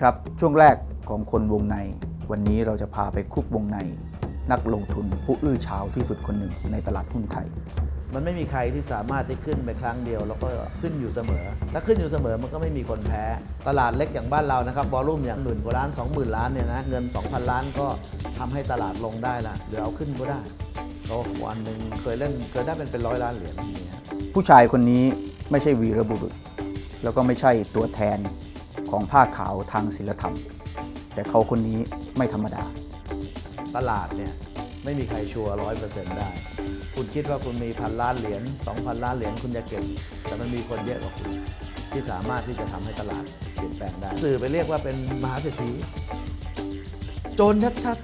ครับ ช่วงแรกของคนวงใน วันนี้เราจะพาไปคลุกวงใน นักลงทุนผู้อื้อฉาวที่สุดคนหนึ่งในตลาดหุ้นไทย มันไม่มีใครที่สามารถที่ขึ้นไปครั้งเดียว แล้วก็ขึ้นอยู่เสมอ ถ้าขึ้นอยู่เสมอมันก็ไม่มีคนแพ้ ตลาดเล็กอย่างบ้านเรานะครับวอลลุ่มอย่างหมื่นกว่าล้าน 20,000 ล้านเนี่ยนะเงิน 2,000 ล้านก็ทำให้ตลาดลงได้ละหรือเอาขึ้นก็ได้โอ้วันหนึ่งเคยเล่นเคยได้เป็นเป็นร้อยล้านเหรียญอย่างเงี้ยผู้ชายคนนี้ไม่ใช่วีรบุรุษ แล้วก็ไม่ใช่ตัวแทน ของผ้าขาวทางศิลธรรม แต่เขาคนนี้ไม่ธรรมดา ตลาดเนี่ยไม่มีใครชัวร์ร้อยเปอร์เซ็นต์ได้ คุณคิดว่าคุณมีพันล้านเหรียญ2,000ล้านเหรียญคุณจะเก็บ แต่มันมีคนเยอะกว่าคุณ ที่สามารถที่จะทำให้ตลาดเปลี่ยนแปลงได้ สื่อไปเรียกว่าเป็นมหาเศรษฐี โจรชัด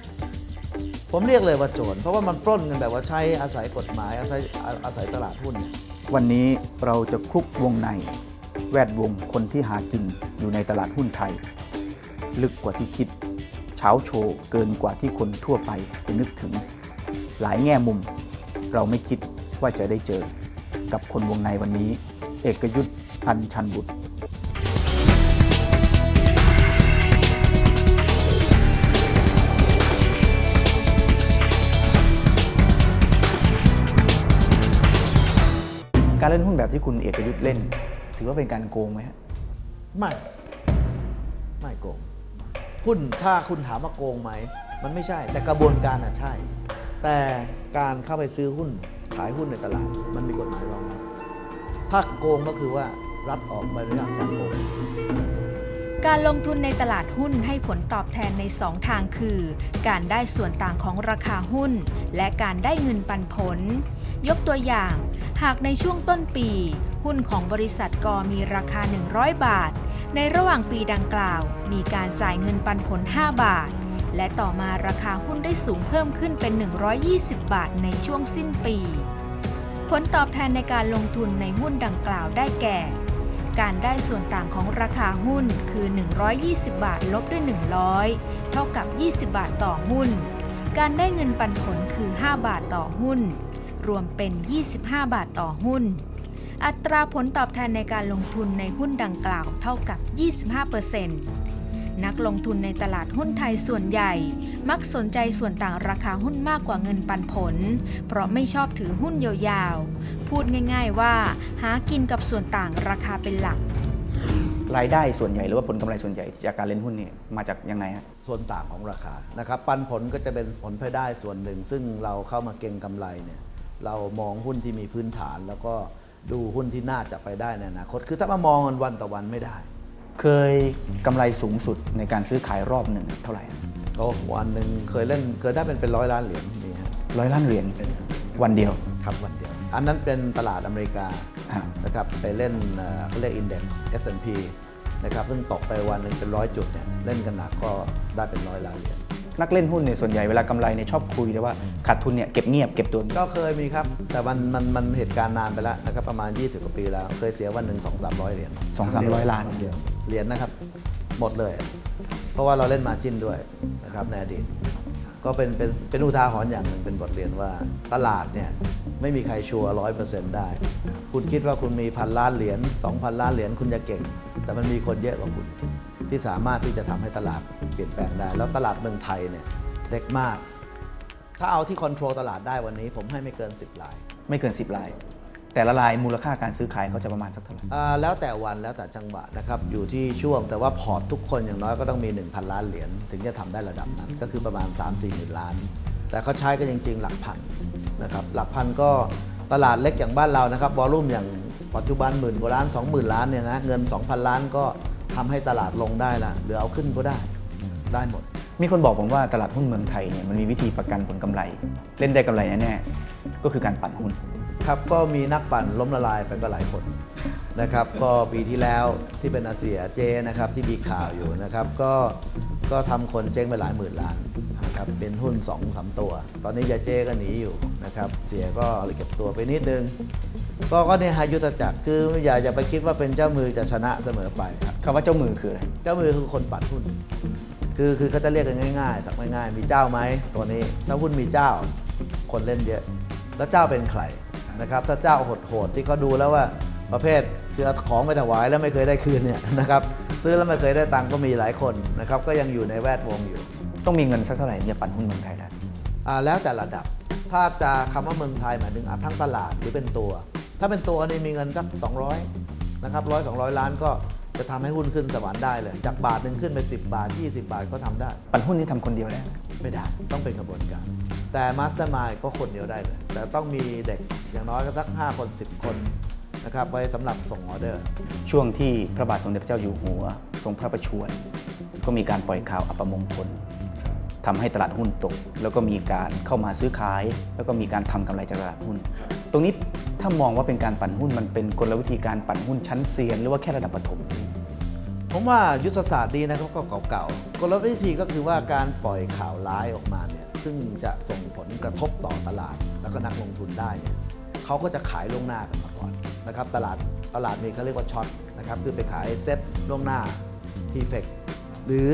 ๆ ผมเรียกเลยว่าโจร เพราะว่ามันปล้นกันแบบว่าใช้อาศัยกฎหมายอาศัยอาศัยตลาดหุ้นเนี่ยวันนี้เราจะคลุกวงใน แวดวงคนที่หากินอยู่ในตลาดหุ้นไทย ลึกกว่าที่คิดเช้าโชว์เกินกว่าที่คนทั่วไปจะนึกถึง หลายแง่มุม เราไม่คิดว่าจะได้เจอ กับคนวงในวันนี้ เอกยุทธ์พันชันบุตรการเล่นหุ้นแบบที่คุณเอกยุทธ์เล่น ถือว่าเป็นการโกงไหมฮะไม่ไม่โกงหุ้นถ้าคุณถามว่าโกงไหม มันไม่ใช่ แต่กระบวนการอะใช่ แต่การเข้าไปซื้อหุ้นขายหุ้นในตลาด มันมีกฎหมายรองรับถ้าโกงก็คือว่ารัฐออกใบอนุญาตการโกงการลงทุนในตลาดหุ้นให้ผลตอบแทนใน 2 ทางคือ การได้ส่วนต่างของราคาหุ้น และการได้เงินปันผล ยกตัวอย่าง หากในช่วงต้นปี หุ้นของบริษัทกมีราคา 100 บาท ในระหว่างปีดังกล่าว มีการจ่ายเงินปันผล 5 บาท และต่อมาราคาหุ้นได้สูงเพิ่มขึ้นเป็น 120 บาทในช่วงสิ้นปี ผลตอบแทนในการลงทุนในหุ้นดังกล่าวได้แก่ การได้ส่วนต่างของราคาหุ้นคือ 120 บาทลบด้วย 100 เท่ากับ 20 บาทต่อหุ้น การได้เงินปันผลคือ 5 บาทต่อหุ้น รวมเป็น 25 บาทต่อหุ้น อัตราผลตอบแทนในการลงทุนในหุ้นดังกล่าวเท่ากับ 25%นักลงทุนในตลาดหุ้นไทยส่วนใหญ่ มักสนใจส่วนต่างราคาหุ้นมากกว่าเงินปันผล เพราะไม่ชอบถือหุ้นยาวๆ พูดง่ายๆว่า หากินกับส่วนต่างราคาเป็นหลัก รายได้ส่วนใหญ่หรือว่าผลกำไรส่วนใหญ่จากการเล่นหุ้นเนี่ยมาจากยังไงฮะส่วนต่างของราคานะครับปันผลก็จะเป็นผลพลอยได้ส่วนหนึ่ง ซึ่งเราเข้ามาเก็งกำไรเนี่ยเรามองหุ้นที่มีพื้นฐานแล้วก็ ดูหุ้นที่น่าจะไปได้ในอนาคต คือถ้ามามองวันต่อวันไม่ได้ เคยกำไรสูงสุดในการซื้อขายรอบหนึ่งเท่าไหร่โอ้วันหนึ่งเคยเล่นเคยได้เป็นเป็นร้อยล้านเหรียญนี่ฮะร้อยล้านเหรียญวันเดียวครับวันเดียว อันนั้นเป็นตลาดอเมริกาฮะนะครับไปเล่นเอ่อเขาเรียกอินเด็กซ์ S&P นะครับซึ่งตกไปวันหนึ่งเป็นร้อยจุดเนี่ยเล่นกันหนักก็ได้เป็นร้อยล้านเหรียญ นักเล่นหุ้นเนี่ยส่วนใหญ่เวลากำไรเนี่ยชอบคุยเลยว่าขาดทุนเนี่ยเก็บเงียบเก็บตัวเงียบก็เคยมีครับ แต่มันมันมันเหตุการณ์นานไปแล้วนะครับประมาณ 20กว่าปีแล้ว เคยเสียวันหนึ่งสองสามร้อยเหรียญสองสามร้อยล้านเดียวเหรียญนะครับ หมดเลย เพราะว่าเราเล่นมาจิ้นด้วยนะครับในอดีตก็เป็นเป็นเป็นอุทาหรณ์อย่างหนึ่งเป็นบทเรียนว่าตลาดเนี่ยไม่มีใครชัวร้อยเปอร์เซ็นต์ได้ คุณคิดว่าคุณมีพันล้านเหรียญ2,000ล้านเหรียญคุณจะเก่ง แต่มันมีคนเยอะกว่าคุณ ที่สามารถที่จะทำให้ตลาดเปลี่ยนแปลงได้ แล้วตลาดเมืองไทยเนี่ยเล็กมาก ถ้าเอาที่คอนโทรลตลาดได้วันนี้ผมให้ไม่เกิน 10ลาย ไม่เกิน 10รายแต่ละรายมูลค่าการซื้อขายเขาจะประมาณสักเท่าไหร่อ่าแล้วแต่วันแล้วแต่จังหวะนะครับอยู่ที่ช่วงแต่ว่าพอร์ตทุกคนอย่างน้อยก็ต้องมี 1,000 ล้านเหรียญถึงจะทำได้ระดับนั้น ก็คือประมาณ 3 4หมื่นล้าน แต่เขาใช้กันจริง ๆ หลักพันนะครับหลักพันก็ตลาดเล็กอย่างบ้านเรานะครับวอลลุ่มอย่างปัจจุบันหมื่นกว่าล้าน 20,000 ล้านเนี่ยนะเงิน 2,000 ล้านก็ ทำให้ตลาดลงได้ละหรือเอาขึ้นก็ได้ได้หมด มีคนบอกผมว่าตลาดหุ้นเมืองไทยเนี่ยมันมีวิธีประกันผลกำไร เล่นได้กำไรแน่ๆก็คือการปั่นหุ้น ครับก็มีนักปั่นล้มละลายไปก็หลายคนนะครับ ก็ปีที่แล้วที่เป็นอาเซียเจนะครับที่มีข่าวอยู่นะครับ ก็ก็ทำคนเจ๊งไปหลายหมื่นล้านนะครับเป็นหุ้น2อสตัว ตอนนี้ยาเจก็หนีอยู่นะครับ เสียก็เลยเก็บตัวไปนิดนึง ก็ก็เนี่ยฮายุทธจักรคืออย่าอย่าไปคิดว่าเป็นเจ้ามือจะชนะเสมอไปครับคำว่าเจ้ามือคืออะไรเจ้ามือคือคนปั่นหุ้น คือคือเขาจะเรียกกันง่ายๆ สักง่ายๆ มีเจ้าไหมตัวนี้ ถ้าหุ้นมีเจ้าคนเล่นเยอะ แล้วเจ้าเป็นใครนะครับ ถ้าเจ้าโหดๆที่เขาดูแล้วว่าประเภทคือเอาของไปถวายแล้วไม่เคยได้คืนเนี่ยนะครับซื้อแล้วไม่เคยได้ตังค์ก็มีหลายคนนะครับก็ยังอยู่ในแวดวงอยู่ ต้องมีเงินสักเท่าไหร่จะปั่นหุ้นเมืองไทยได้อ่าแล้วแต่ระดับ ถ้าจะคำว่าเมืองไทยหมายถึงอะทั้งตลาดหรือเป็นตัว ถ้าเป็นตัวนี่มีเงินสัก200นะครับร้อยสองล้านก็จะทำให้หุ้นขึ้นสวรรค์ได้เลย จากบาทหนึ่งขึ้นไป 10 บาท 20 บาทก็ทำได้ปั่นหุ้นนี่ทำคนเดียวได้ไหมไม่ได้ต้องเป็นกระบวนการ แต่มาสเตอร์มายก็คนเดียวได้เลย แต่ต้องมีเด็กอย่างน้อยก็สัก 5 คน 10 คนนะครับไว้สำหรับส่งออเดอร์ ช่วงที่พระบาทสมเด็จพระเจ้าอยู่หัว ทรงพระประชวรก็มีการปล่อยข่าวอัปมงคลทำให้ตลาดหุ้นตก แล้วก็มีการเข้ามาซื้อขาย แล้วก็มีการทำกำไรจากตลาดหุ้น ตรงนี้ ถ้ามองว่าเป็นการปั่นหุ้นมันเป็นกลวิธีการปั่นหุ้นชั้นเซียน หรือว่าแค่ระดับปฐมผมว่ายุทธศาสตร์ดีนะครับก็เก่าๆกลวิธีก็คือว่าการปล่อยข่าวร้ายออกมาเนี่ยซึ่งจะส่งผลกระทบต่อตลาด แล้วก็นักลงทุนได้เนี่ยเขาก็จะขายล่วงหน้ากันมาก่อนนะครับตลาดตลาดมีเขาเรียกว่าช็อตนะครับคือไปขายเซ็ตล่วงหน้าทีเฟกหรือ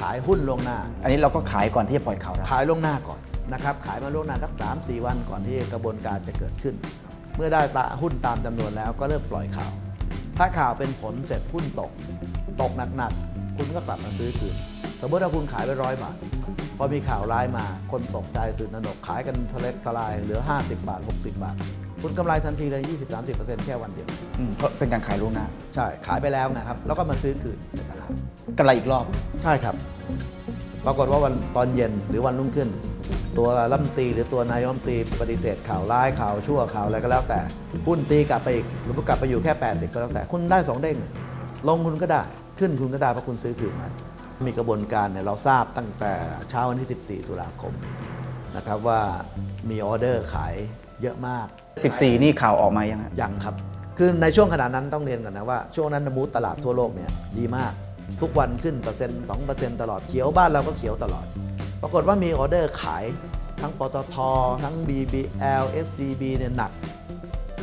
ขายหุ้นล่วงหน้า อันนี้เราก็ขายก่อนที่จะปล่อยข่าวร้ายขายล่วงหน้าก่อนนะครับขายมาล่วงหน้าสักสามสี่วันก่อนที่กระบวนการจะเกิดขึ้น เมื่อได้ตาหุ้นตามจำนวนแล้วก็เริ่มปล่อยข่าว ถ้าข่าวเป็นผลเสร็จหุ้นตก ตกหนักๆ คุณก็กลับมาซื้อคืน สมมติถ้าคุณขายไปร้อยบาท พอมีข่าวร้ายมา คนตกใจตื่นตระหนกขายกันทะเลกทลายเหลือ 50 บาท 60 บาท คุณกำไรทันทีเลย 20-30%แค่วันเดียว อืมเพราะเป็นการขายล่วงหน้าใช่ ขายไปแล้วนะครับ แล้วก็มาซื้อคืนในตลาดกำไรอีกรอบ ใช่ครับ ปรากฏว่าวันตอนเย็นหรือวันรุ่งขึ้น ตัวรัฐมนตรีหรือตัวนายกรัฐมนตรีปฏิเสธข่าวร้ายข่าวชั่วข่าวอะไรก็แล้วแต่หุ้นตีกลับไปอีกหรือกลับไปอยู่แค่ 80 ก็แล้วแต่ คุณได้ 2 เด้งอะลงคุณก็ได้ขึ้นคุณก็ได้เพราะคุณซื้อคืนมา มีกระบวนการเนี่ยเราทราบตั้งแต่เช้าวันที่ 14 ตุลาคมนะครับว่ามีออเดอร์ขายเยอะมาก 14 นี่ข่าวออกมายังฮะยังครับ คือในช่วงขณะนั้นต้องเรียนก่อนนะว่าช่วงนั้นมูดตลาดทั่วโลกเนี่ยดีมาก ทุกวันขึ้นเปอร์เซ็นต์สองเปอร์เซ็นต์ตลอดเขียวบ้านเราก็เขียวตลอด ปรากฏว่ามีออเดอร์ขายทั้งปตท ทั้ง BBL SCB เนี่ยหนัก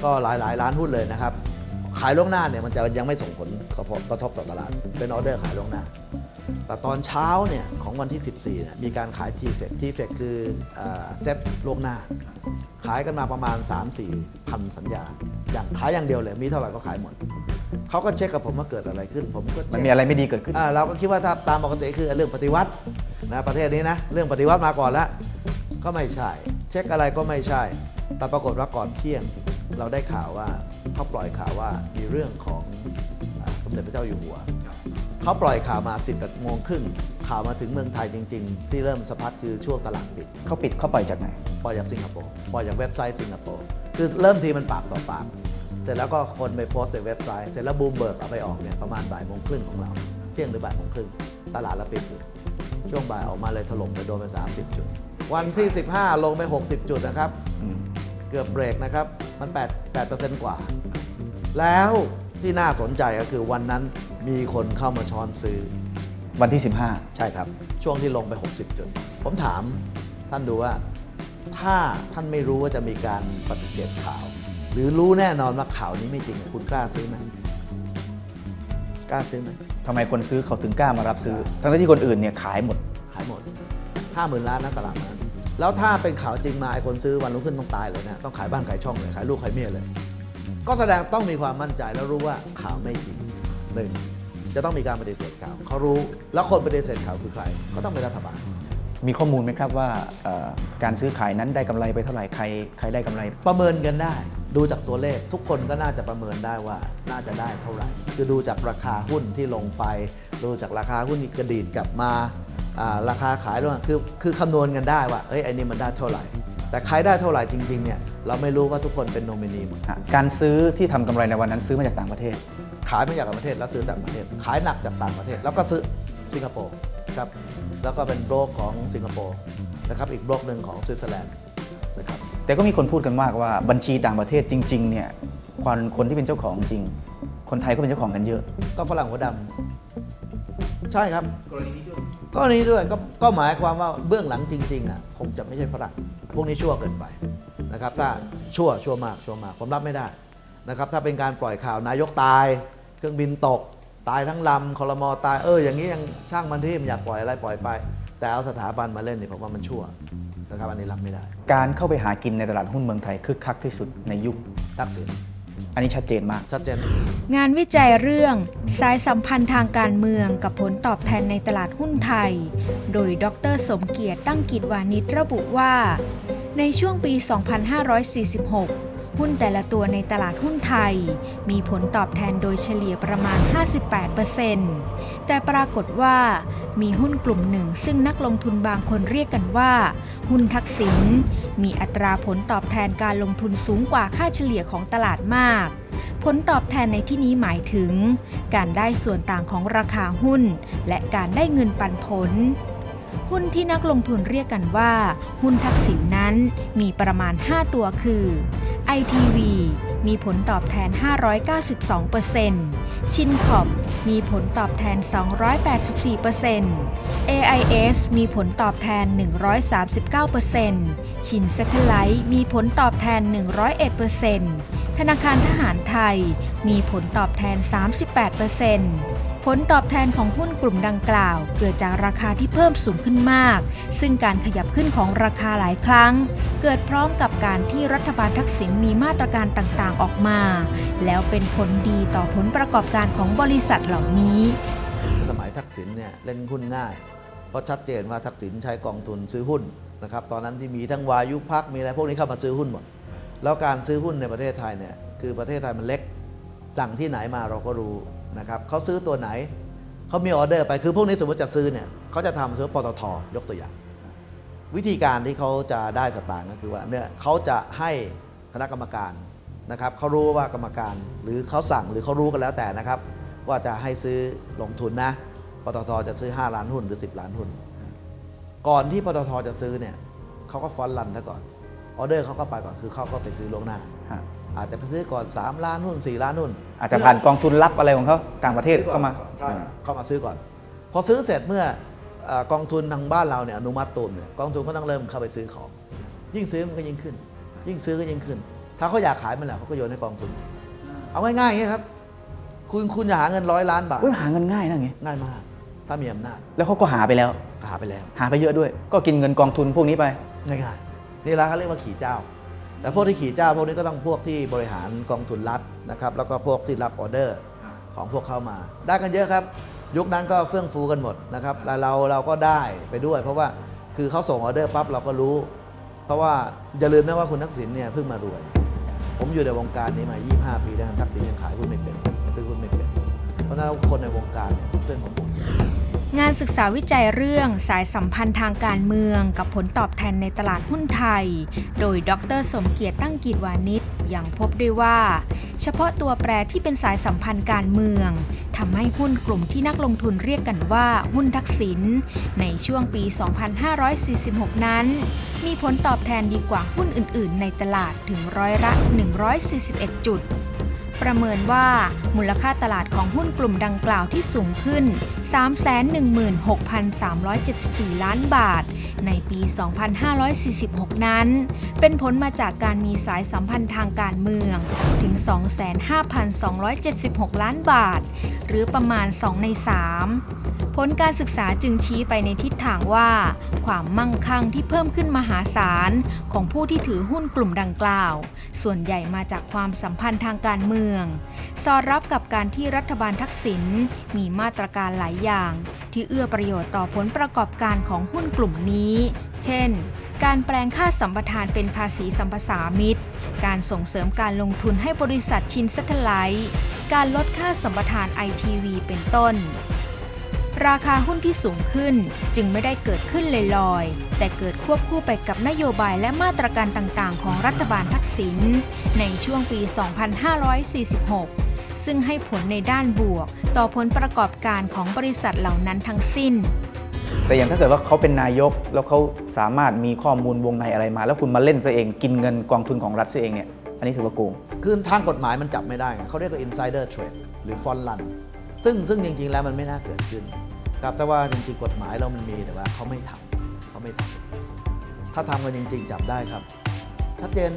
ก็หลายหลายล้านหุ้นเลยนะครับ ขายล่วงหน้าเนี่ยมันจะยังไม่ส่งผลกระทบกระทบต่อตลาด เป็นออเดอร์ขายล่วงหน้า แต่ตอนเช้าเนี่ยของวันที่ 14เนี่ยมีการขายทีเฟกทีเฟกคือเอ่อเซ็ตล่วงหน้า ขายกันมาประมาณ 3-4พันสัญญา อย่างขายอย่างเดียวเลย มีเท่าไหร่ก็ขายหมดเขาก็เช็คกับผมว่าเกิดอะไรขึ้น ผมก็มันเช็คมีอะไรไม่ดีเกิดขึ้นอ่าเราก็คิดว่าถ้าตามปกติคือเรื่องปฏิวัติ นะประเทศนี้นะ เรื่องปฏิวัติมาก่อนแล้ว ก็ไม่ใช่ เช็คอะไรก็ไม่ใช่ แต่ปรากฏว่าก่อนเที่ยง เราได้ข่าวว่าเขาปล่อยข่าวว่ามีเรื่องของอ่าสมเด็จพระเจ้าอยู่หัวเขาปล่อยข่าวมา11โมงครึ่งข่าวมาถึงเมืองไทยจริง ๆ ที่เริ่มสะพัดคือช่วงตลาดปิดเขาปิดเขาปล่อยจากไหนปล่อยจากสิงคโปร์ปล่อยจากเว็บไซต์สิงคโปร์คือเริ่มทีมันปากต่อปากเสร็จแล้วก็คนไปโพสต์ในเว็บไซต์ เสร็จแล้วบูมเบิร์กเอาไปออกเนี่ยประมาณบ่ายโมงครึ่งของเรา เที่ยงหรือบ่ายโมงครึ่งตลาดละปิดอยู่ ช่วงบ่ายออกมาเลยถล่มไปโดนไป 30 จุด วันที่ 15 ลงไป 60 จุดนะครับอืมเกือบเบรกนะครับ มัน8 8กว่า แล้วที่น่าสนใจก็คือวันนั้นมีคนเข้ามาช้อนซื้อ วันที่ใช่ครับ ช่วงที่ลงไป 60 จุด ผมถามท่านดูว่า ถ้าท่านไม่รู้ว่าจะมีการปฏิเสธข่าว หรือรู้แน่นอนว่าข่าวนี้ไม่จริงคุณกล้าซื้อไหมกล้าซื้อไหม15 ทำไมคนซื้อเขาถึงกล้ามารับซื้อ ทั้งที่คนอื่นเนี่ยขายหมด ขายหมด 50,000 ล้านนะสลากนั้นแล้วถ้าเป็นข่าวจริงมาไอ้คนซื้อวันรุ่งขึ้นต้องตายเลยนะต้องขายบ้านขายช่องเลยขายลูกขายเมียเลย ก็แสดงต้องมีความมั่นใจแล้วรู้ว่าข่าวไม่จริงหนึ่งจะต้องมีการปฏิเสธข่าวเขารู้แล้วคนปฏิเสธข่าวคือใคร ก็ต้องเป็นรัฐบาล มีข้อมูลไหมครับว่าเอ่อการซื้อขายนั้นได้กำไรไปเท่าไหร่ใครใครได้กำไร ประเมินกันได้ ดูจากตัวเลขทุกคนก็น่าจะประเมินได้ว่าน่าจะได้เท่าไหร่ คือดูจากราคาหุ้นที่ลงไป ดูจากราคาหุ้นที่กระดีดกลับมาอ่าราคาขายลงมาคือคือคำนวณกันได้ว่าเอ้ยไอ้นี่มันได้เท่าไหร่ แต่ใครได้เท่าไหร่จริงๆเนี่ยเราไม่รู้ว่าทุกคนเป็นโนมินีหมดการซื้อที่ทำกำไรในวันนั้นซื้อมาจากต่างประเทศ ขายมาจากต่างประเทศแล้วซื้อต่างประเทศ ขายหนักจากต่างประเทศ แล้วก็ซื้อสิงคโปร์ ครับแล้วก็เป็นโบรกของสิงคโปร์นะครับอีกโบรกหนึ่งของสวิตเซอร์แลนด์นะครับแต่ก็มีคนพูดกันมากว่าบัญชีต่างประเทศจริงๆเนี่ยคนคนที่เป็นเจ้าของจริง คนไทยก็เป็นเจ้าของกันเยอะ ก็ฝรั่งหัวดำใช่ครับกรณีนี้ด้วยกรณีด้วยก็ก็หมายความว่าเบื้องหลังจริงๆอะคงจะไม่ใช่ฝรั่งพวกนี้ชั่วเกินไปนะครับถ้าชั่วชั่วมากชั่วมากผมรับไม่ได้นะครับถ้าเป็นการปล่อยข่าวนายกตาย เครื่องบินตก ตายทั้งลำคอรมอตายเอออย่างนี้ยังช่างมันที่มันอยากปล่อยอะไรปล่อยไป แต่เอาสถาบันมาเล่นเนี่ยผมว่ามันชั่วนะครับอันนี้รับไม่ได้ การเข้าไปหากินในตลาดหุ้นเมืองไทยคึกคักที่สุดในยุคทักษิณอันนี้ชัดเจนมาก ชัดเจน งานวิจัยเรื่อง สายสัมพันธ์ทางการเมืองกับผลตอบแทนในตลาดหุ้นไทย โดยดรสมเกียรติตั้งกิจวานิชระบุว่า ในช่วงปี 2546 หุ้นแต่ละตัวในตลาดหุ้นไทย มีผลตอบแทนโดยเฉลี่ยประมาณ 58%แต่ปรากฏว่ามีหุ้นกลุ่มหนึ่งซึ่งนักลงทุนบางคนเรียกกันว่า หุ้นทักษิณมีอัตราผลตอบแทนการลงทุนสูงกว่าค่าเฉลี่ยของตลาดมาก ผลตอบแทนในที่นี้หมายถึง การได้ส่วนต่างของราคาหุ้น และการได้เงินปันผลหุ้นที่นักลงทุนเรียกกันว่า หุ้นทักษิณนนั้นมีประมาณ 5 ตัวคือ ITV มีผลตอบแทน 592%ชินขอบมีผลตอบแทน 284% AIS มีผลตอบแทน 139%ชินเซ t เทไลท์มีผลตอบแทน 101%ธนาคารทหารไทย มีผลตอบแทน 38% ลตอบแทนของหุ้นกลุ่มดังกล่าว เกิดจากราคาที่เพิ่มสูงขึ้นมาก ซึ่งการขยับขึ้นของราคาหลายครั้ง เกิดพร้อมกับการที่รัฐบาลทักษิณมีมาตรการต่างๆ ออกมา แล้วเป็นผลดีต่อผลประกอบการของบริษัทเหล่านี้ สมัยทักษิณเนี่ยเล่นหุ้นง่าย เพราะชัดเจนว่าทักษิณใช้กองทุนซื้อหุ้นนะครับตอนนั้นที่มีทั้งวายุพักมีอะไรพวกนี้เข้ามาซื้อหุ้นหมด แล้วการซื้อหุ้นในประเทศไทยเนี่ยคือประเทศไทยมันเล็ก สั่งที่ไหนมาเราก็รู้ นะครับเขาซื้อตัวไหนเขามีออเดอร์ไปคือพวกนี้สมมติจะซื้อเนี่ยเขาจะทำซื้อปตทยกตัวอย่าง วิธีการที่เขาจะได้สตางค์ก็คือว่าเนี่ยเขาจะให้คณะกรรมการนะครับเขารู้ว่ากรรมการหรือเขาสั่งหรือเขารู้กันแล้วแต่นะครับ ว่าจะให้ซื้อลงทุนนะปตทจะซื้อ 5 ล้านหุ้นหรือ 10 ล้านหุ้น ก่อนที่ปตทจะซื้อเนี่ยเขาก็ฟอนรันซะก่อนออเดอร์เขาก็ไปก่อนคือเขาก็ไปซื้อล่วงหน้า อาจจะไปซื้อก่อน 3 ล้านหุ้น 4 ล้านหุ้นอาจจะผ่านกองทุนลับอะไรของเขาต่างประเทศเข้ามาใช่เข้ามาซื้อก่อน พอซื้อเสร็จเมื่อเอ่อกองทุนทางบ้านเราเนี่ยอนุมัติตูมเนี่ยกองทุนก็ต้องเริ่มเข้าไปซื้อของ ยิ่งซื้อมันก็ยิ่งขึ้น ยิ่งซื้อก็ยิ่งขึ้น ถ้าเขาอยากขายมันแหละเขาก็โยนให้กองทุน เอาง่ายๆอย่างนี้ยครับ คุณคุณอยากหาเงินร้อยล้านบาทอุ้ยหาเงินง่ายนะไงง่ายมาก ถ้ามีอำนาจแล้วเขาก็หาไปแล้วหาไปแล้ว หาไปเยอะด้วย ก็กินเงินกองทุนพวกนี้ไปง่ายๆนี่แหละเขาเรียกว่าขี่เจ้า แต่พวกที่ขี่เจ้าพวกนี้ก็ต้องพวกที่บริหารกองทุนรัฐนะครับ แล้วก็พวกที่รับออเดอร์ของพวกเข้ามา ได้กันเยอะครับ ยุคนั้นก็เฟื่องฟูกันหมดนะครับแล้วเราเราก็ได้ไปด้วย เพราะว่าคือเขาส่งออเดอร์ปั๊บเราก็รู้ เพราะว่าอย่าลืมนะว่าคุณทักษิณเนี่ยเพิ่งมารวย ผมอยู่ในวงการนี้มา 25 ปีแล้วทักษิณยังขายหุ้นไม่เป็นซื้อหุ้นไม่เป็น เพราะฉะนั้นคนในวงการเนี่ยเพื่อนผมหมด งานศึกษาวิจัยเรื่องสายสัมพันธ์ทางการเมืองกับผลตอบแทนในตลาดหุ้นไทย โดยดรสมเกียรติตั้งกิจวานิชยังพบด้วยว่า เฉพาะตัวแปรที่เป็นสายสัมพันธ์การเมืองทำให้หุ้นกลุ่มที่นักลงทุนเรียกกันว่าหุ้นทักษิณในช่วงปี 2546 นั้น มีผลตอบแทนดีกว่าหุ้นอื่น ๆ ในตลาดถึงร้อยละ 141 จุด ประเมินว่ามูลค่าตลาดของหุ้นกลุ่มดังกล่าวที่สูงขึ้น 316,374 ล้านบาท ในปี 2546 นั้น เป็นผลมาจากการมีสายสัมพันธ์ทางการเมืองถึง 25,276 ล้านบาท หรือประมาณ 2 ใน 3ผลการศึกษาจึงชี้ไปในทิศทางว่า ความมั่งคั่งที่เพิ่มขึ้นมหาศาล ของผู้ที่ถือหุ้นกลุ่มดังกล่าว ส่วนใหญ่มาจากความสัมพันธ์ทางการเมือง สอดรับกับการที่รัฐบาลทักษิณมีมาตรการหลายอย่าง ที่เอื้อประโยชน์ต่อผลประกอบการของหุ้นกลุ่มนี้ เช่น การแปลงค่าสัมปทานเป็นภาษีสัมปสามิตรการส่งเสริมการลงทุนให้บริษัทชินเซทไลท์การลดค่าสัมปทานไอทีวีเป็นต้น ราคาหุ้นที่สูงขึ้นจึงไม่ได้เกิดขึ้นลอยๆแต่เกิดควบคู่ไปกับนโยบายและมาตรการต่างๆ ของรัฐบาลทักษิณในช่วงปี 2546 ซึ่งให้ผลในด้านบวก ต่อผลประกอบการของบริษัทเหล่านั้นทั้งสิ้น แต่อย่างถ้าเกิดว่าเขาเป็นนายกแล้วเขาสามารถมีข้อมูลวงในอะไรมา แล้วคุณมาเล่นซะเองกินเงินกองทุนของรัฐซะเองเนี่ยอันนี้ถือว่าโกงคือทางกฎหมายมันจับไม่ได้ไงเขาเรียกว่า insider trade หรือ front run ซึ่งซึ่งจริง ๆ แล้วมันไม่น่าเกิดขึ้นครับแต่ว่าจริงๆกฎหมายเรามันมีแต่ว่าเขาไม่ทำเขาไม่ทำถ้าทำกันจริง ๆ จับได้ครับชัดเจน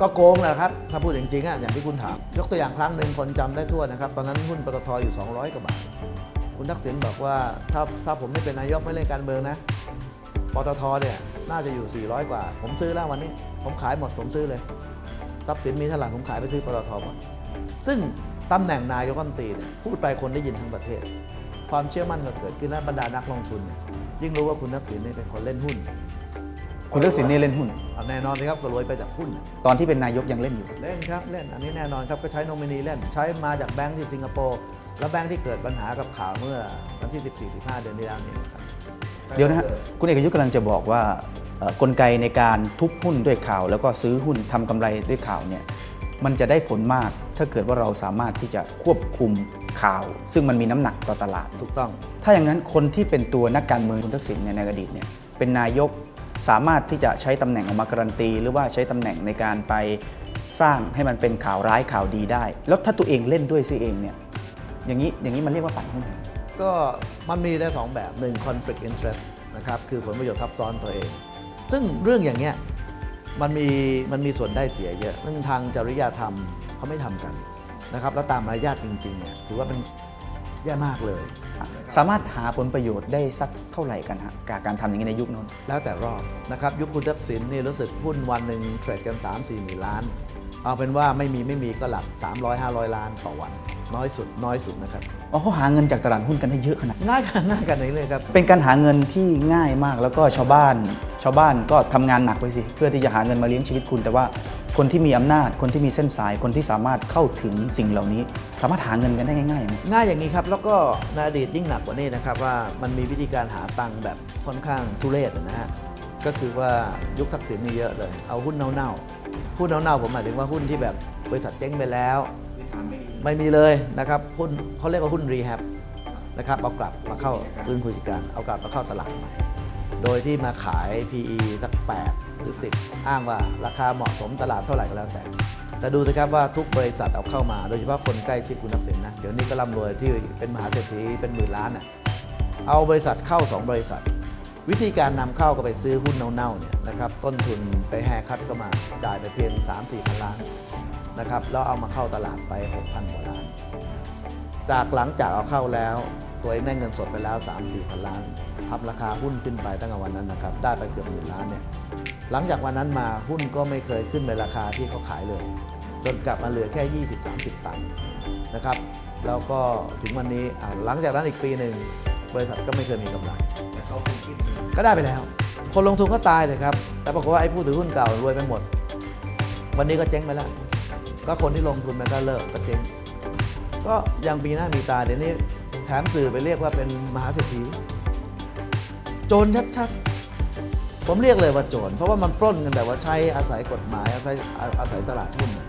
ก็โกงแหละครับ ถ้าพูดจริงๆอะอย่างที่คุณถาม ยกตัวอย่างครั้งหนึ่งคนจำได้ทั่วนะครับ ตอนนั้นหุ้นปตทอยู่ 200 กว่าบาท คุณทักษิณบอกว่าถ้าถ้าผมไม่เป็นนายกไม่เล่นการเมืองนะปตทเนี่ยน่าจะอยู่ 400 กว่า ผมซื้อแล้ววันนี้ ผมขายหมดผมซื้อเลย ทรัพย์สินมีเท่าไหร่ผมขายไปซื้อปตทหมดซึ่ง ตำแหน่งนายกรัฐมนตรีเนี่ยพูดไปคนได้ยินทั้งประเทศ ความเชื่อมั่นก็เกิดขึ้นและบรรดานักลงทุนเนี่ยยิ่งรู้ว่าคุณทักษิณเนี่ยเป็นคนเล่นหุ้น คุณทักษิณนี่เล่นหุ้นเอาแน่นอนเลยครับก็รวยไปจากหุ้น ตอนที่เป็นนายกยังเล่นอยู่ เล่นครับเล่นอันนี้แน่นอนครับก็ใช้โนมินีเล่น ใช้มาจากแบงก์ที่สิงคโปร์แล้วแบงก์ที่เกิดปัญหากับข่าวเมื่อวันที่ 14-15 เดือนที่แล้วนี่นะครับเดี๋ยวนะฮะคุณเอกยุทธ์กำลังจะบอกว่าเอ่อกลไกในการทุบหุ้นด้วยข่าว แล้วก็ซื้อหุ้นทำกำไรด้วยข่าวเนี่ย มันจะได้ผลมาก ถ้าเกิดว่าเราสามารถที่จะควบคุมข่าว ซึ่งมันมีน้ำหนักต่อตลาด ถูกต้อง ถ้าอย่างนั้นคนที่เป็นตัวนักการเมืองคุณทักษิณเนี่ยในอดีตเนี่ยเป็นนายกสามารถที่จะใช้ตำแหน่งออกมาการันตี หรือว่าใช้ตำแหน่งในการไปสร้างให้มันเป็นข่าวร้ายข่าวดีได้ แล้วถ้าตัวเองเล่นด้วยซิเองเนี่ยอย่างนี้อย่างนี้มันเรียกว่าปั่นหุ้นไหมก็มันมีได้สองแบบหนึ่ง conflict interest นะครับคือผลประโยชน์ทับซ้อนตัวเอง ซึ่งเรื่องอย่างเงี้ย มันมีมันมีส่วนได้เสียเยอะซึ่งทางจริยธรรมเขาไม่ทำกันนะครับแล้วตามมารยาทจริงๆเนี่ยถือว่าเป็นแย่มากเลย สามารถหาผลประโยชน์ได้สักเท่าไหร่กันฮะกับการทำอย่างนี้ในยุคนั้น แล้วแต่รอบนะครับยุคคุณทักษิณนี่รู้สึกหุ้นวันหนึ่งเทรดกัน 3 4หมื่นล้าน เอาเป็นว่าไม่มีไม่มีก็หลัก 300 500 ล้านต่อวัน น้อยสุดน้อยสุดนะครับอ๋อเขาหาเงินจากตลาดหุ้นกันได้เยอะขนาดนั้นง่ายกันง่ายกันนี้เลยครับ เป็นการหาเงินที่ง่ายมากแล้วก็ชาวบ้าน ชาวบ้านก็ทำงานหนักไปสิ เพื่อที่จะหาเงินมาเลี้ยงชีวิตคุณ แต่ว่าคนที่มีอำนาจคนที่มีเส้นสายคนที่สามารถเข้าถึงสิ่งเหล่านี้ สามารถหาเงินกันได้ง่ายๆไหมง่ายอย่างนี้ครับ แล้วก็ในอดีตยิ่งหนักกว่านี้นะครับว่ามันมีวิธีการหาตังค์แบบค่อนข้างทุเรศนะฮะ ก็คือว่ายุคทักษิณมีเยอะเลย เอาหุ้นเน่าๆหุ้นเน่าๆผมหมายถึงว่าหุ้นที่แบบบริษัทเจ๊งไปแล้ว ไม่มีเลยนะครับหุ้นเขาเรียกว่าหุ้นรีแฮบนะครับเอากลับมาเข้าฟื้นฟูกิจการเอากลับมาเข้าตลาดใหม่โดยที่มาขาย PE สัก 8 หรือ 10 อ้างว่าราคาเหมาะสมตลาดเท่าไหร่ก็แล้วแต่ แต่ดูสิครับว่าทุกบริษัทเอาเข้ามา โดยเฉพาะคนใกล้ชิดคุณทักษิณนะ เดี๋ยวนี้ก็ร่ำรวยที่เป็นมหาเศรษฐีเป็นหมื่นล้านน่ะเอาบริษัทเข้า 2 บริษัท วิธีการนำเข้าก็ไปซื้อหุ้นเน่าๆเนี่ยนะครับต้นทุนไปแฮคัดเข้ามาจ่ายไปเพียง 3-4พันล้านนะครับแล้วเอามาเข้าตลาดไป6,000กว่าล้าน จากหลังจากเอาเข้าแล้วตัวเองได้เงินสดไปแล้ว 3 4พันล้านทำราคาหุ้นขึ้นไปตั้งแต่วันนั้นนะครับได้ไปเกือบหมื่นล้านเนี่ยหลังจากวันนั้นมาหุ้นก็ไม่เคยขึ้นในราคาที่เขาขายเลย จนกลับมาเหลือแค่ 20-30 ตังค์นะครับแล้วก็ถึงวันนี้หลังจากนั้นอีกปีหนึ่ง บริษัทก็ไม่เคยมีกำไรก็ได้ไปแล้ว คนลงทุนก็ตายเลยครับ แต่ปรากฏว่าไอ้ผู้ถือหุ้นเก่ารวยไปหมด วันนี้ก็เจ๊งไปแล้ว ก็คนที่ลงทุนมันก็เลิกก็เจ๊ง ก็ยังปีหน้ามีตาเดี๋ยวนี้แถมสื่อไปเรียกว่าเป็นมหาเศรษฐี โจรชัดๆ ผมเรียกเลยว่าโจร เพราะว่ามันปล้นกันแบบว่าใช้อาศัยกฎหมายอาศัยอาอาศัยตลาดหุ้นน่ะ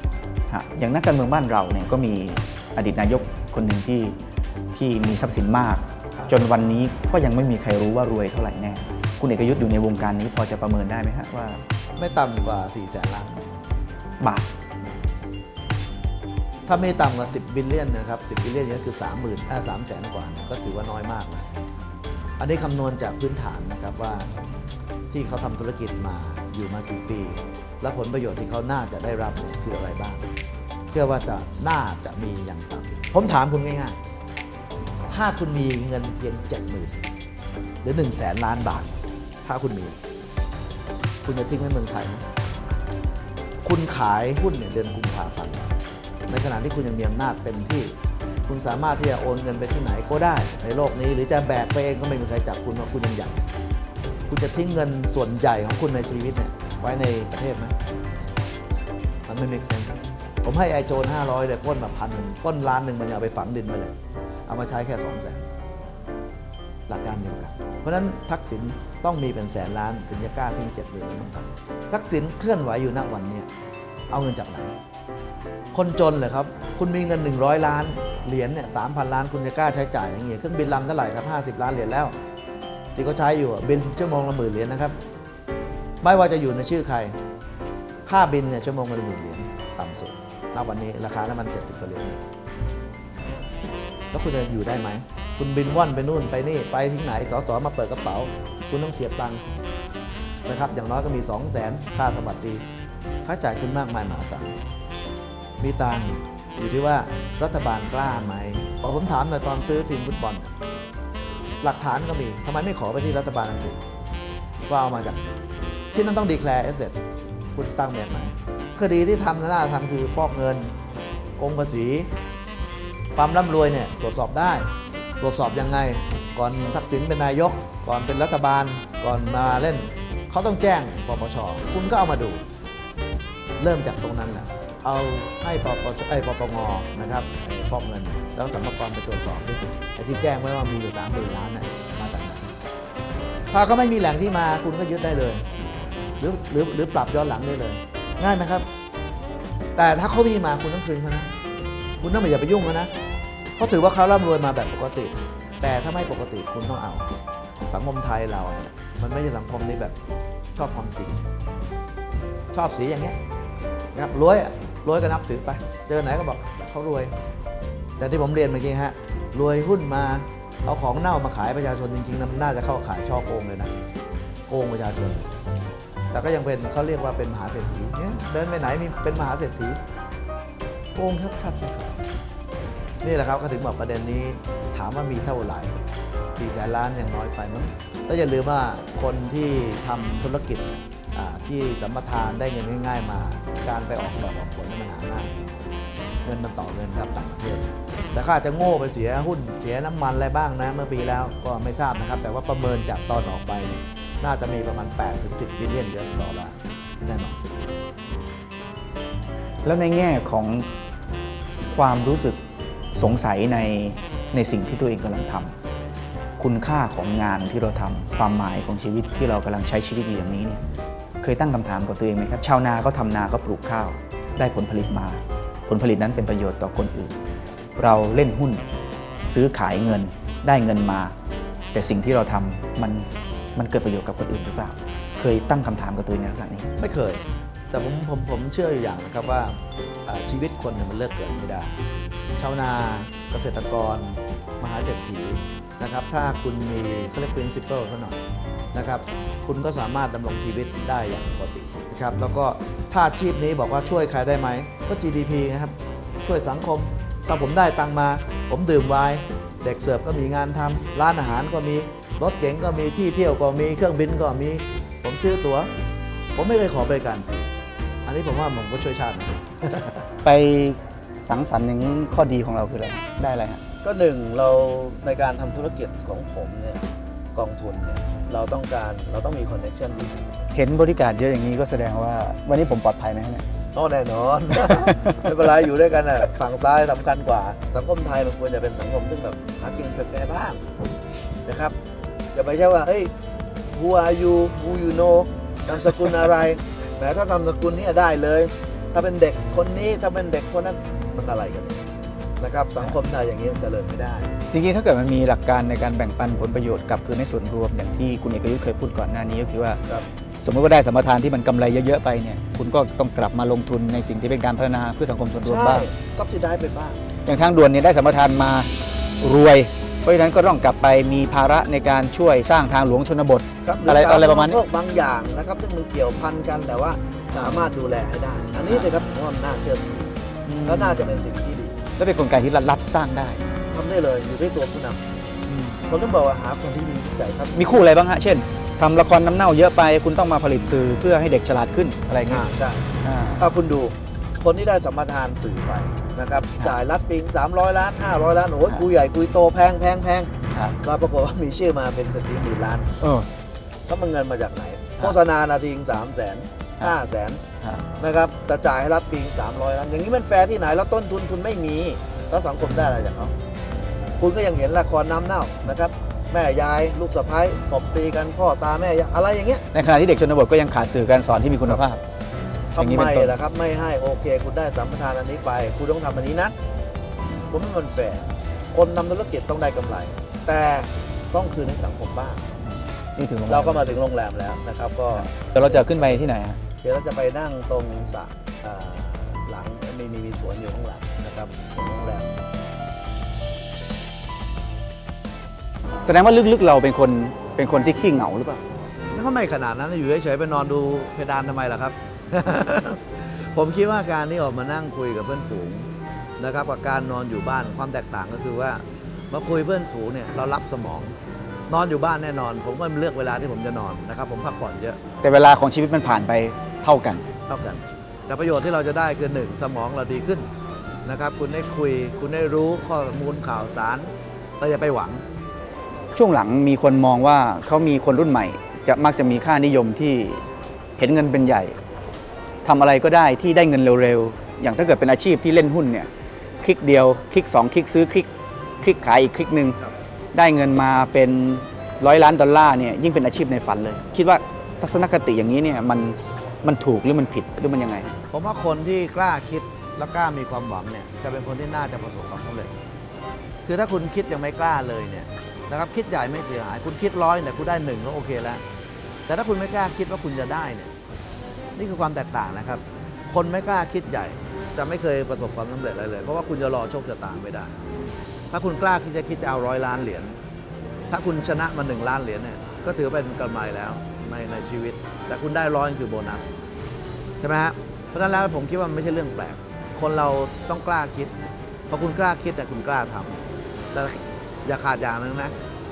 ฮะอย่างนักการเมืองบ้านเราเนี่ยก็มีอดีตนายกคนหนึ่งที่ที่มีทรัพย์สินมาก จนวันนี้ก็ยังไม่มีใครรู้ว่ารวยเท่าไหร่แน่ คุณเอกยุทธ์อยู่ในวงการนี้พอจะประเมินได้ไหมฮะว่า ไม่ต่ำกว่า4แสนล้าน บาท ถ้าไม่ต่ำกว่า 10 บิลเลียนนะครับ 10 บิลเลียนนี่ก็คือ3 0 0 0 0อ่า3แสนกว่าเนี่ยก็ถือว่าน้อยมากนะอันนี้คำนวณจากพื้นฐานนะครับว่าที่เขาทำธุรกิจมาอยู่มากี่ปี และผลประโยชน์ที่เขาน่าจะได้รับเนี่ยคืออะไรบ้าง เชื่อว่าจะน่าจะมีอย่างต่ำผมถามคุณง่ายๆ ถ้าคุณมีเงินเพียง 70,000 หรือ 1 0 0 0 0แสนล้านบาท ถ้าคุณมี คุณจะทิ้งไว้เมืองไทยไหมคุณขายหุ้นเนี่ยเดือนกุมภาพันธ์ในขณะที่คุณยังมีอำนาจเต็มที่ คุณสามารถที่จะโอนเงินไปที่ไหนก็ได้ ในโลกนี้ หรือจะแบกไปเองก็ไม่มีใครจับคุณว่าคุณยังใหญ่คุณจะทิ้งเงินส่วนใหญ่ของคุณในชีวิตเนี่ยไว้ในประเทศไหมมันไม่ make sense ผมให้ไอโจร500เลยป้นมาพันหนึ่งป้นล้านหนึ่งมันเอาไปฝังดินไปเลย เอามาใช้แค่2 0 0แสนหลักการเดียวกัน เพราะฉะนั้นทักษิณต้องมีเป็นแสนล้านถึงจะกล้าทิ้งเจ็ดหมื่นในเมืองไทยทักษิณเคลื่อนไหวอยู่ณวันเนี้ยเอาเงินจากไหนคนจนเลยครับ คุณมีเงิน 100 ล้านเหรียญเนี่ยสามพันล้านคุณจะกล้าใช้จ่ายอย่างเงี้ยเครื่องบินลำเท่าไหร่ครับ 50 ล้านเหรียญแล้วที่เขาใช้อยู่อะบินชั่วโมงละหมื่นเหรียญนะครับ ไม่ว่าจะอยู่ในชื่อใคร ค่าบินเนี่ยชั่วโมงละหมื่นเหรียญต่ำสุดณวันนี้ราคาน้ำมัน70กว่าเหรียญ แล้วคุณจะอยู่ได้ไหม คุณบินว่อนไปนู่นไปนี่ไปที่ไหนสสมาเปิดกระเป๋า คุณต้องเสียตังค์นะครับ อย่างน้อยก็มี 2 0 0แสนค่าสวัสดีค่าจ่ายคุณมากมายมหาศาลมีตังค์อยู่ที่ว่ารัฐบาลกล้าไหมพอผมถามหน่อยตอนซื้อทีมฟุตบอล หลักฐานก็มีทำไมไม่ขอไปที่รัฐบาลอังกฤษว่าเอามาจากที่นั่นต้องดีแคลร์เอเซทคุณตั้งแบบไหนคคดีที่ทำน่าทำคือฟอกเงินโกงภาษี ความร่ำรวยเนี่ยตรวจสอบได้ ตรวจสอบยังไง ก่อนทักษิณเป็นนายก ก่อนเป็นรัฐบาล ก่อนมาเล่น เขาต้องแจ้งปปช คุณก็เอามาดู เริ่มจากตรงนั้นแหละ เอาให้ปปชไอ้ปปงนะครับไอ้ฟอกเงินเนี่ยแล้วสรรพากรไปตรวจสอบซิไอ้ที่แจ้งไว้ว่ามีอยู่สามหมื่นล้านน่ะมาจากไหนถ้าเขาไม่มีแหล่งที่มาคุณก็ยึดได้เลย หรือหรือหรือปรับย้อนหลังได้เลย ง่ายไหมครับ แต่ถ้าเขามีมาคุณต้องคืนเขานะคุณต้องไม่อย่าไปยุ่งเขานะ เพราะถือว่าเขาร่ำรวยมาแบบปกติ แต่ถ้าไม่ปกติคุณต้องเอา สังคมไทยเราเนี่ยมันไม่ใช่สังคมที่แบบชอบความจริง ชอบสีอย่างเงี้ยนะครับรวยอะรวยก็นับถือไป เจอไหนก็บอกเขารวย แต่ที่ผมเรียนเมื่อกี้ฮะรวยหุ้นมาเอาของเน่ามาขายประชาชนจริงๆนะมันน่าจะเข้าขายช่อโกงเลยนะโกงประชาชน แต่ก็ยังเป็นเขาเรียกว่าเป็นมหาเศรษฐีเนี่ยเดินไปไหนมีเป็นมหาเศรษฐีโกงชัดๆนะครับ นี่แหละครับก็ถึงบอกประเด็นนี้ถามว่ามีเท่าไหร่สี่แสนล้านยังน้อยไปมั้งแล้วอย่าลืมว่าคนที่ทำธุรกิจที่สัมปทานได้เงินง่าย ๆ มา การไปออกดอกออกผลนี่มันหาง่ายเงินมันต่อเงินครับต่างประเทศแต่เขาอาจจะโง่ไปเสียหุ้นเสียน้ำมันอะไรบ้างนะ เมื่อปีแล้วก็ไม่ทราบนะครับ แต่ว่าประเมินจากตอนออกไปเนี่ยน่าจะมีประมาณ8-10 บิลเลียน US ดอลลาร์แน่นอนแล้วในแง่ของความรู้สึก สงสัยในในสิ่งที่ตัวเองกำลังทำคุณค่าของงานที่เราทำความหมายของชีวิตที่เรากำลังใช้ชีวิตอยู่อย่างนี้เนี่ยเคยตั้งคำถามกับตัวเองไหมครับ ชาวนาเขาทำนาเขาปลูกข้าว ได้ผลผลิตมา ผลผลิตนั้นเป็นประโยชน์ต่อคนอื่น เราเล่นหุ้นซื้อขายเงินได้เงินมา แต่สิ่งที่เราทำมันมันเกิดประโยชน์กับคนอื่นหรือเปล่า เคยตั้งคำถามกับตัวเองในลักษณะนี้ ไม่เคย แต่ผมผมผมเชื่ออยู่อย่างนะครับว่าชีวิตคนมันเลิกเกิดไม่ได้ ชาวนาเกษตรกร มหาเศรษฐีนะครับ ถ้าคุณมีเขาเรียก principle ซะหน่อยนะครับ คุณก็สามารถดำรงชีวิตได้อย่างปกติสุขนะครับ แล้วก็ถ้าอาชีพนี้บอกว่าช่วยใครได้ไหม ก็ GDP นะครับ ช่วยสังคม ถ้าผมได้ตังมา ผมดื่มไวน์เด็กเสิร์ฟก็มีงานทำร้านอาหารก็มี รถเก๋งก็มีที่เที่ยวก็มี เครื่องบินก็มี ผมซื้อตั๋ว ผมไม่เคยขอบริการฟรี อันนี้ผมว่าผมก็ช่วยชาตินะ ไปสังสรรค์อย่างนี้ข้อดีของเราคืออะไร ได้อะไรฮะ ก็หนึ่งเราในการทำธุรกิจของผมเนี่ยกองทุนเนี่ยเราต้องการเราต้องมีคอนเนคชั่นที่ดีเห็นบริการเยอะอย่างนี้ก็แสดงว่าวันนี้ผมปลอดภัยไหมฮะเนี่ยโอ้แน่นอน ไม่เป็นไรอยู่ด้วยกันอะฝั่งซ้ายสำคัญกว่า สังคมไทยมันควรจะเป็นสังคมซึ่งแบบหากินแฟร์ๆบ้างนะครับอย่าไปใช่ว่าเฮ้ย who are you who you know นามสกุลอะไร แหมถ้านามสกุลนี้ได้เลย ถ้าเป็นเด็กคนนี้ถ้าเป็นเด็กคนนั้นมันอะไรกันเนี่ยนะครับสังคมไทยอย่างนี้มันเจริญไม่ได้ จริงๆ ถ้าเกิดมันมีหลักการในการแบ่งปันผลประโยชน์กลับคืนในส่วนรวมอย่างที่คุณเอกยุทธเคยพูดก่อนหน้านี้ก็คือว่าครับสมมติว่าได้สัมปทานที่มันกำไรเยอะๆไปเนี่ยคุณก็ต้องกลับมาลงทุนในสิ่งที่เป็นการพัฒนาเพื่อสังคมส่วนรวมใช่บ้างซับซิได้ไปบ้างอย่างทางด่วนเนี่ยได้สัมปทานมารวย เพราะฉะนั้นก็ต้องกลับไปมีภาระในการช่วยสร้างทางหลวงชนบท ครับอะไรหสอะไรประมาณนี้ พวกบางอย่างนะครับ ซึ่งมันเกี่ยวพันกันแต่ว่าสามารถดูแลให้ได้ อันนี้เลยครับผมว่ามันน่าเชื่อถือแล้วน่าจะเป็นสิ่งที่ดีและเป็นกลไกที่รัฐๆสร้างได้ทำได้เลยอยู่ด้วยตัวผู้นำผมต้องบอกว่าหาคนที่มีวิสัยทัศน์มีคู่อะไรบ้างฮะเช่นทำละครน้ำเน่าเยอะไป คุณต้องมาผลิตสื่อเพื่อให้เด็กฉลาดขึ้นอะไรอย่างเงี้อ่ายใช่อ่า ถ้าคุณดูคนที่ได้สัมปทานสื่อไป นะครับครับจ่ายรัดปิง 300 ล้าน 500 ล้านโอ้ยครับกูใหญ่กูโตแพงแพงแพงครับ เราปรากฏว่ามีชื่อมาเป็นสตรีหมื่นล้านเออเขามันเงินมาจากไหน โฆษณานาทีสามแสนครับ ห้าแสนครับ นะครับแต่จ่ายให้รัฐปีง300 ล้าน อย่างนี้มันแฟร์ที่ไหนแล้วต้นทุนคุณไม่มี แล้วสังคมได้อะไรจากเขาคุณก็ยังเห็นละครน้ำเน่านะครับ แม่ยายลูกสะพ้ายตบตีกันพ่อตาแม่ยายอะไรอย่างเงี้ย ในขณะที่เด็กชนบทก็ยังขาดสื่อการสอนที่มีคุณภาพอย่างนี้ ทำไมเป็นต้นล่ะครับ ไม่ให้โอเค คุณได้สัมปทานอันนี้ไป คุณต้องทำอันนี้นะผมว่ามันแฟร์คนทำธุรกิจต้องได้กำไร แต่ต้องคืนให้สังคมบ้างนี่ถึงโรงแรเราก็มาถึงโรงแรมแล้วนะครับ ก็เดี๋ยวเราจะขึ้นไปที่ไหนฮะเดี๋ยวเราจะไปนั่งตรงสระอ่าหลังมีมีมีสวนอยู่ข้างหลังนะครับของโรงแรมแสดงว่าลึกๆเราเป็นคนเป็นคนที่ขี้เหงาหรือเปล่าก็ไม่ขนาดนั้นอยู่เฉยๆไปนอนดูเพดานทำไมล่ะครับ ผมคิดว่าการที่ออกมานั่งคุยกับเพื่อนฝูงนะครับกับการนอนอยู่บ้านความแตกต่างก็คือว่ามาคุยเพื่อนฝูงเนี่ยเรารับสมอง นอนอยู่บ้านแน่นอน ผมก็เลือกเวลาที่ผมจะนอนนะครับ ผมพักผ่อนเยอะแต่เวลาของชีวิตมันผ่านไปเท่ากันเท่ากันแต่ประโยชน์ที่เราจะได้คือหนึ่งสมองเราดีขึ้นนะครับ คุณได้คุย คุณได้รู้ข้อมูลข่าวสารแต่อย่าไปหวัง ช่วงหลังมีคนมองว่าเขามีคนรุ่นใหม่ จะมักจะมีค่านิยมที่เห็นเงินเป็นใหญ่ ทำอะไรก็ได้ที่ได้เงินเร็วๆ อย่างถ้าเกิดเป็นอาชีพที่เล่นหุ้นเนี่ยคลิกเดียวคลิก 2 คลิกซื้อคลิกคลิกขายอีกคลิกหนึ่งได้เงินมาเป็นร้อยล้านดอลลาร์เนี่ยยิ่งเป็นอาชีพในฝันเลย คิดว่าทัศนคติอย่างนี้เนี่ยมันมันถูกหรือมันผิดหรือมันยังไง ผมว่าคนที่กล้าคิดและกล้ามีความหวังเนี่ยจะเป็นคนที่น่าจะประสบความสำเร็จ คือถ้าคุณคิดยังไม่กล้าเลยเนี่ยนะครับคิดใหญ่ไม่เสียหาย คุณคิดร้อยเนี่ยคุณได้หนึ่งก็โอเคแล้ว แต่ถ้าคุณไม่กล้าคิดว่าคุณจะได้เนี่ย นี่คือความแตกต่างนะครับ คนไม่กล้าคิดใหญ่ จะไม่เคยประสบความสำเร็จอะไรเลย เพราะว่าคุณจะรอโชคชะตาไม่ได้ ถ้าคุณกล้าคิดจะคิดจะเอาร้อยล้านเหรียญ ถ้าคุณชนะมาหนึ่งล้านเหรียญเนี่ย ก็ถือเป็นกำไรแล้วในในชีวิต แต่คุณได้ร้อยคือโบนัสใช่ไหมฮะ เพราะฉะนั้นแล้วผมคิดว่ามันไม่ใช่เรื่องแปลก คนเราต้องกล้าคิด พอคุณกล้าคิดเนี่ยคุณกล้าทำแต่อย่าขาดอย่างหนึงนะ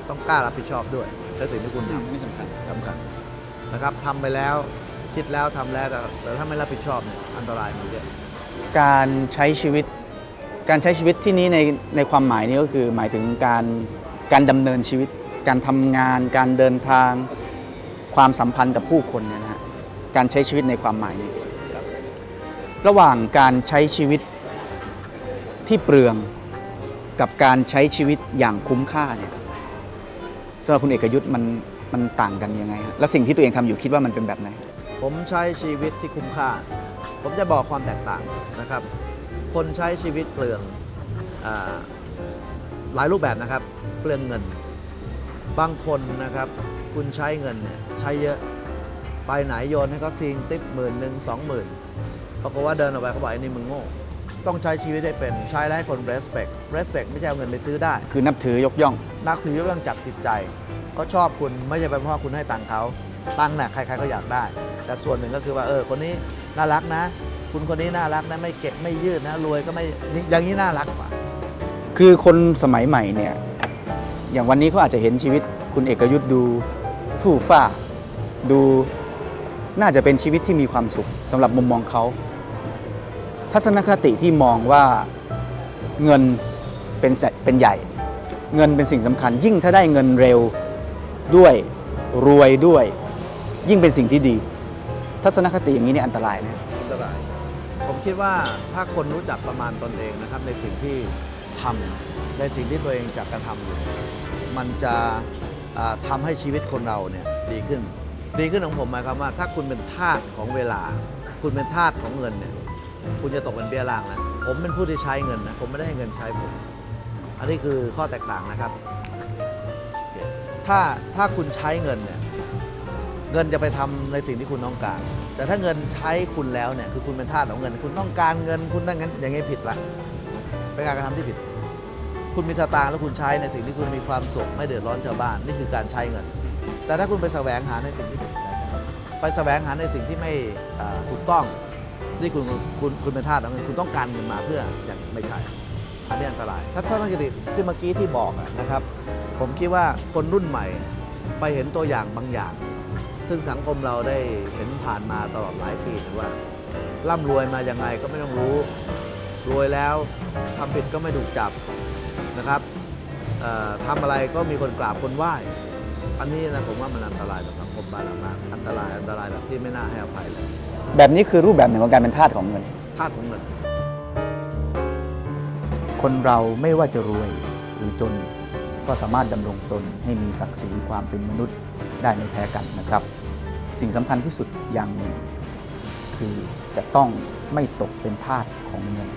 ต้องกล้ารับผิดชอบด้วยในสิ่งที่คุณทนี่สำคัญำสำคัญนะครับทำไปแล้ว คิดแล้วทำแล้วแต่แต่ถ้าไม่รับผิดชอบเนี่ยอันตรายมันเยอะการใช้ชีวิต การใช้ชีวิตที่นี้ในในความหมายนี้ก็คือหมายถึงการการดำเนินชีวิต การทำงาน การเดินทาง ความสัมพันธ์กับผู้คนเนี่ยนะฮะการใช้ชีวิตในความหมายนี้ระหว่างการใช้ชีวิตที่เปลืองกับการใช้ชีวิตอย่างคุ้มค่าเนี่ยสำหรับคุณเอกยุทธ์มันมันต่างกันยังไงฮะแล้วสิ่งที่ตัวเองทำอยู่คิดว่ามันเป็นแบบไหน ผมใช้ชีวิตที่คุ้มค่า ผมจะบอกความแตกต่างนะครับ คนใช้ชีวิตเปลืองอาหลายรูปแบบนะครับ เปลืองเงิน บางคนนะครับ คุณใช้เงินเนี่ยใช้เยอะ ไปไหนโยนให้เขาทิ้งติปหมื่นหนึ่งสองหมื่นปรากฏว่าเดินออกไปเขาบอกไอ้นี่มึงโง่ ต้องใช้ชีวิตให้เป็น ใช้แล้วให้คน respect respect ไม่ใช่เอาเงินไปซื้อได้ คือนับถือยกย่อง นักถือเรื่องจากจิตใจเขาชอบคุณไม่ใช่เป็นเพราะคุณให้ตังค์เขา ตังค์น่ะใครๆก็อยากได้ แต่ส่วนหนึ่งก็คือว่าเออคนนี้น่ารักนะ คุณคนนี้น่ารักนะไม่เก็บไม่ยืดนะรวยก็ไม่นี่อย่างนี้น่ารักกว่า คือคนสมัยใหม่เนี่ยอย่างวันนี้เขาอาจจะเห็นชีวิตคุณเอกยุทธ์ดูฟู่ฟ้าดูน่าจะเป็นชีวิตที่มีความสุขสำหรับมุมมองเขา ทัศนคติที่มองว่าเงินเป็นเป็นใหญ่ เงินเป็นสิ่งสำคัญ ยิ่งถ้าได้เงินเร็วด้วยรวยด้วย ยิ่งเป็นสิ่งที่ดี ทัศนคติอย่างนี้เนี่ยอันตรายนะอันตราย ผมคิดว่าถ้าคนรู้จักประมาณตนเองนะครับ ในสิ่งที่ทำในสิ่งที่ตัวเองจะกระทำอยู่ มันจะทำาให้ชีวิตคนเราเนี่ยดีขึ้น ดีขึ้นของผมหมายความว่า ถ้าคุณเป็นทาสของเวลา คุณเป็นทาสของเงินเนี่ยคุณจะตกเป็นเบี้ยล่างนะผมเป็นผู้ที่ใช้เงินนะผมไม่ได้ให้เงินใช้ผม อันนี้คือข้อแตกต่างนะครับ ถ้าถ้าคุณใช้เงินเนี่ย เงินจะไปทำในสิ่งที่คุณต้องการ แต่ถ้าเงินใช้คุณแล้วเนี่ยคือคุณเป็นทาสของเงิน คุณต้องการเงินคุณต้องงั้นอย่างนี้ผิดละเป็นการกระทำที่ผิด คุณมีสตางค์แล้วคุณใช้ในสิ่งที่คุณมีความสุขไม่เดือดร้อนชาวบ้านนี่คือการใช้เงิน แต่ถ้าคุณไปแสวงหาในสิ่งที่ผิดไปแสวงหาในสิ่งที่ไม่ถูกต้องนี่คุณคุณคุณเป็นทาสของเงินคุณต้องการเงินมาเพื่ออย่างไม่ใช่อันนี้อันตรายทัศนคติที่เมื่อกี้ที่บอกนะครับ ผมคิดว่าคนรุ่นใหม่ไปเห็นตัวอย่างบางอย่าง ซึ่งสังคมเราได้เห็นผ่านมาตลอดหลายปีถือว่าร่ำรวยมาอย่างไงก็ไม่ต้องรู้ รวยแล้วทำผิดก็ไม่ถูกจับนะครับเอ่อทำอะไรก็มีคนกราบคนไหว้ อันนี้นะผมว่ามันอันตรายต่อสังคมบ้านเรามาก อันตรายอันตรายแบบที่ไม่น่าให้อภัยเลย แบบนี้คือรูปแบบหนึ่งของการเป็นทาสของเงิน ทาสของเงิน คนเราไม่ว่าจะรวยหรือจน ก็สามารถดำรงตนให้มีศักดิ์ศรีความเป็นมนุษย์ ได้ไม่แพ้กันนะครับ สิ่งสำคัญที่สุดอย่างหนึ่ง คือจะต้องไม่ตกเป็นทาสของเงิน